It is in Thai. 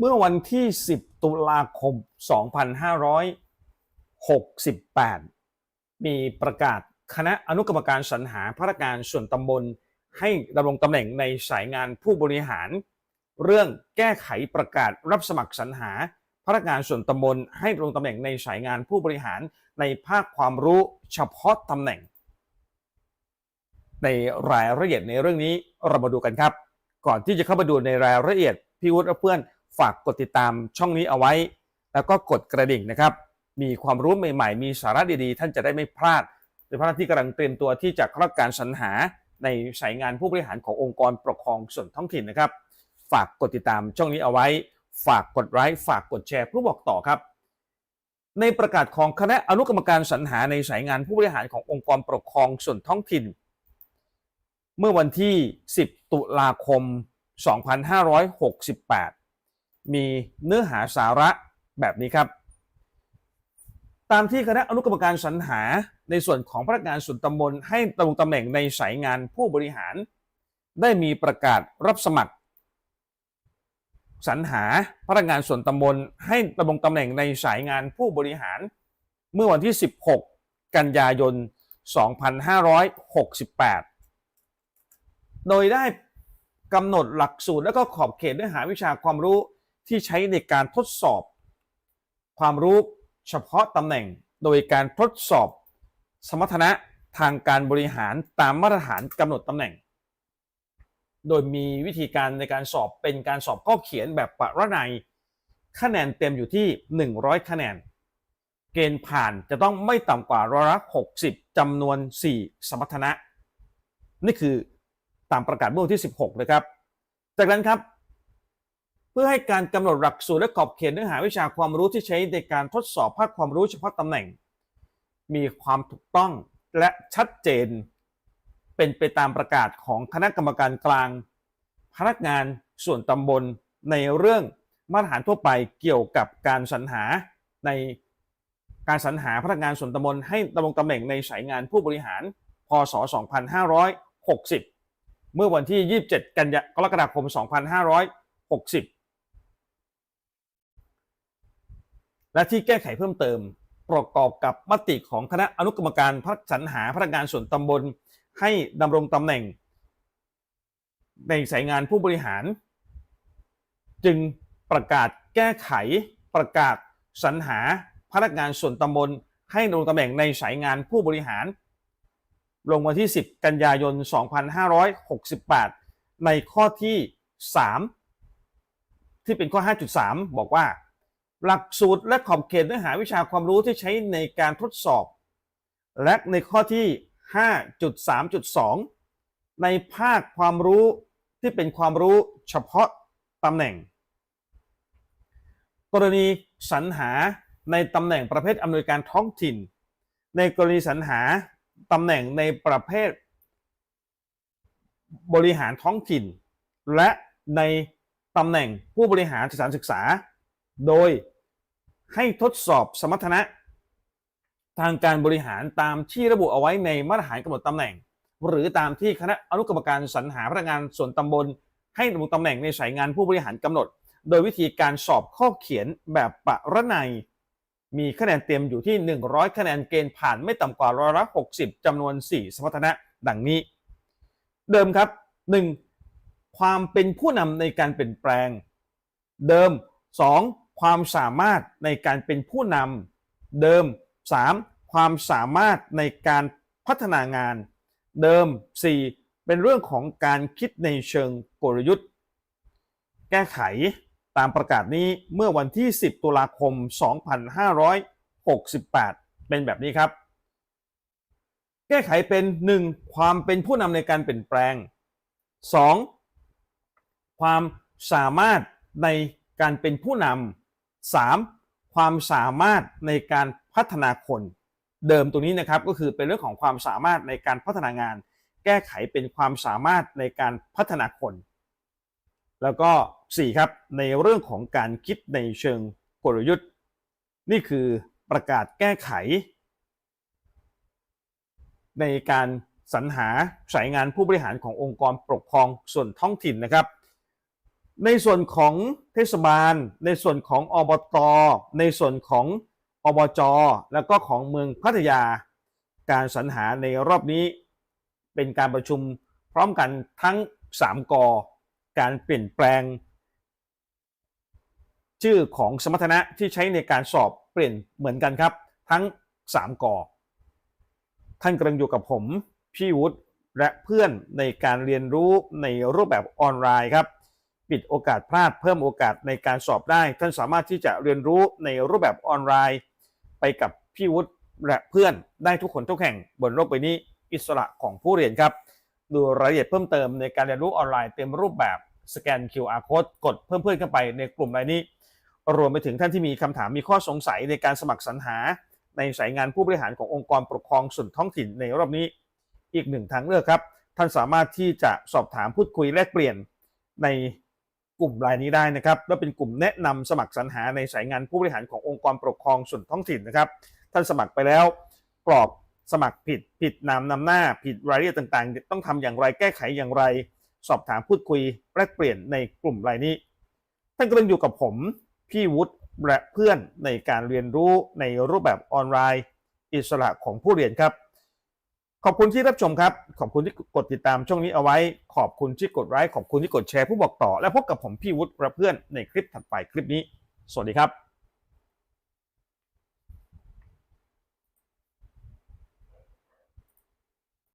เมื่อวันที่ 10 ตุลาคม 2568 มีประกาศคณะอนุกรรมการสรรหาพนักงานส่วนตำบล ให้ดำรงตำแหน่งในสายงานผู้บริหาร เรื่องแก้ไขประกาศรับสมัครสรรหาพนักงานส่วนตำบล ให้ดำรงตำแหน่งในสายงานผู้บริหารในภาคความรู้เฉพาะตำแหน่ง ในรายละเอียดในเรื่องนี้เรามาดูกันครับ ก่อนที่จะเข้ามาดูในรายละเอียดพี่วุฒิและเพื่อน ฝากกดติดตามช่องนี้เอาไว้ แล้วก็กดกระดิ่งนะครับ มีความรู้ใหม่ๆ มีสาระดีๆ ท่านจะได้ไม่พลาดโดยเฉพาะที่กำลังเตรียมตัวที่จะรับการสรรหาในสายงานผู้บริหารขององค์กรปกครองส่วนท้องถิ่นนะครับ ฝากกดติดตามช่องนี้เอาไว้ ฝากกดไลค์ฝากกดแชร์เพื่อบอกต่อครับ ในประกาศของคณะอนุกรรมการสรรหาในสายงานผู้บริหารขององค์กรปกครองส่วนท้องถิ่น เมื่อวันที่ 10 ตุลาคม 2568 มีเนื้อหาสาระแบบนี้ครับ ตามที่คณะอนุกรรมการสรรหาในส่วนของพนักงานส่วนตำบลให้ดำรงตำแหน่งในสายงานผู้บริหาร ได้มีประกาศรับสมัคร สรรหาพนักงานส่วนตำบลให้ดำรงตำแหน่งในสายงานผู้บริหาร เมื่อวันที่ 16 กันยายน 2568 โดยได้กำหนดหลักสูตรและก็ขอบเขตเนื้อหาวิชาความรู้ ที่ใช้ในการทดสอบ ความรู้เฉพาะตำแหน่งโดยการทดสอบสมรรถนะทางการบริหารตามมาตรฐานกำหนดตำแหน่ง โดยมีวิธีการในการสอบเป็นการสอบข้อเขียนแบบปรนัยคะแนนเต็มอยู่ที่ 100 คะแนน เกณฑ์ผ่านจะต้องไม่ต่ำกว่าร้อยละ60จำนวน 4 สมรรถนะ นี่คือตามประกาศเมื่อวันที่ 16 นะครับ จากนั้นครับ พื่อให้การกำหนดหลักสูตรและขอบเขตเนื้อหาวิชาความรู้ที่ใช้ในการทดสอบภาคความรู้เฉพาะตำแหน่ง มีความถูกต้องและชัดเจน เป็นไปตามประกาศของคณะกรรมการกลาง พนักงานส่วนตำบลในเรื่องมาตรฐานทั่วไปเกี่ยวกับการสรรหาในการสรรหาพนักงานส่วนตำบลให้ดำรงตำแหน่งในสายงานผู้บริหาร พศ 2560 เมื่อวันที่ 27 กันยากรกฎาคม 2560 และที่แก้ไขเพิ่มเติม ประกอบกับมติของคณะอนุกรรมการพัฒสรรหาพนักงานส่วนตำบล ให้ดำรงตำแหน่ง ในสายงานผู้บริหาร จึงประกาศแก้ไขประกาศสรรหาพนักงานส่วนตำบล ให้ดำรงตำแหน่งในสายงานผู้บริหาร ลงวันที่ 10 กันยายน 2568 ในข้อที่ 3 ที่เป็นข้อ 5.3 บอกว่า หลักสูตรและขอบเขตเนื้อหาวิชาความรู้ที่ใช้ในการทดสอบ และในข้อที่ 5.3.2 ในภาคความรู้ที่เป็นความรู้เฉพาะตำแหน่ง กรณีสรรหาในตำแหน่งประเภทอำนวยการท้องถิ่น ในกรณีสรรหาตำแหน่งในประเภท บริหารท้องถิ่น และในตำแหน่งผู้บริหารสถานศึกษา โดยให้ทดสอบสมรรถนะ ทางการบริหารตามที่ระบุเอาไว้ในมาตรฐานกำหนดตำแหน่ง หรือตามที่คณะอนุกรรมการสรรหาพนักงานส่วนตำบล ให้ดำรงตำแหน่งในสายงานผู้บริหารกำหนด โดยวิธีการสอบข้อเขียนแบบปะระนัยมีคะแนนเต็มอยู่ที่ 100 คะแนนเกณฑ์ผ่านไม่ต่ำกว่าร้อยละ60จำนวน 4 สมรรถนะ ดังนี้ เดิมครับ 1. ความเป็นผู้นำในการเปลี่ยนแปลง เดิม 2. ความสามารถในการเป็นผู้นำเดิม 3. ความสามารถในการพัฒนางาน เดิม 4. เป็นเรื่องของการคิดในเชิงกลยุทธ์ แก้ไขตามประกาศนี้เมื่อวันที่ 10 ตุลาคม 2568 เป็นแบบนี้ครับ แก้ไขเป็น 1. ความเป็นผู้นำในการเปลี่ยนแปลง 2. ความสามารถในการเป็นผู้นำ 3. ความสามารถในการพัฒนาคน เดิมตรงนี้นะครับก็คือเป็นเรื่องของความสามารถในการพัฒนางาน แก้ไขเป็นความสามารถในการพัฒนาคน แล้วก็ 4 ครับ ในเรื่องของการคิดในเชิงกลยุทธ์ นี่คือประกาศแก้ไข ในการสรรหาสายงานผู้บริหารขององค์กรปกครองส่วนท้องถิ่นนะครับ ในส่วนของเทศบาล ในส่วนของอบต ในส่วนของอบจ แล้วก็ของเมืองพัทยา การสรรหาในรอบนี้ เป็นการประชุมพร้อมกันทั้ง 3กอการเปลี่ยนแปลง ชื่อของสมรรถนะที่ใช้ในการสอบเปลี่ยนเหมือนกันครับ ทั้ง 3กอท่านกำลังอยู่กับผม พี่วุฒิและเพื่อนในการเรียนรู้ในรูปแบบออนไลน์ครับ ปิดโอกาสพลาดเพิ่มโอกาสในการสอบได้ ท่านสามารถที่จะเรียนรู้ในรูปแบบออนไลน์ ไปกับพี่วุฒิและเพื่อนได้ทุกคนทุกแห่งบนโลกใบนี้อิสระของผู้เรียนครับ ดูรายละเอียดเพิ่มเติมในการเรียนรู้ออนไลน์เต็มรูปแบบสแกน QR code กดเพิ่มเพื่อนเข้าไปในกลุ่มรายนี้ รวมไปถึงท่านที่มีคำถามมีข้อสงสัยในการสมัครสรรหา ในสายงานผู้บริหารขององค์กรปกครองส่วนท้องถิ่นในรอบนี้ อีกหนึ่งทางเลือกครับ ท่านสามารถที่จะสอบถามพูดคุยแลกเปลี่ยนใน กลุ่มรายนี้ได้นะครับและเป็นกลุ่มแนะนำสมัครสรรหาในสายงานผู้บริหารขององค์กรปกครองส่วนท้องถิ่นนะครับท่านสมัครไปแล้วกรอกสมัครผิดผิดนามนำหน้าผิดรายละเอียดต่างๆ ต้องทำอย่างไรแก้ไขอย่างไร สอบถามพูดคุยแลกเปลี่ยนในกลุ่มรายนี้ ท่านกำลังอยู่กับผมพี่วุฒิและเพื่อนในการเรียนรู้ในรูปแบบออนไลน์ อิสระของผู้เรียนครับ ขอบคุณที่รับชมครับ ขอบคุณที่กดติดตามช่องนี้เอาไว้ ขอบคุณที่กดไลค์ขอบคุณที่กดแชร์ผู้บอกต่อ และพบกับผมพี่วุฒิและเพื่อนในคลิปถัดไปคลิปนี้ สวัสดีครับ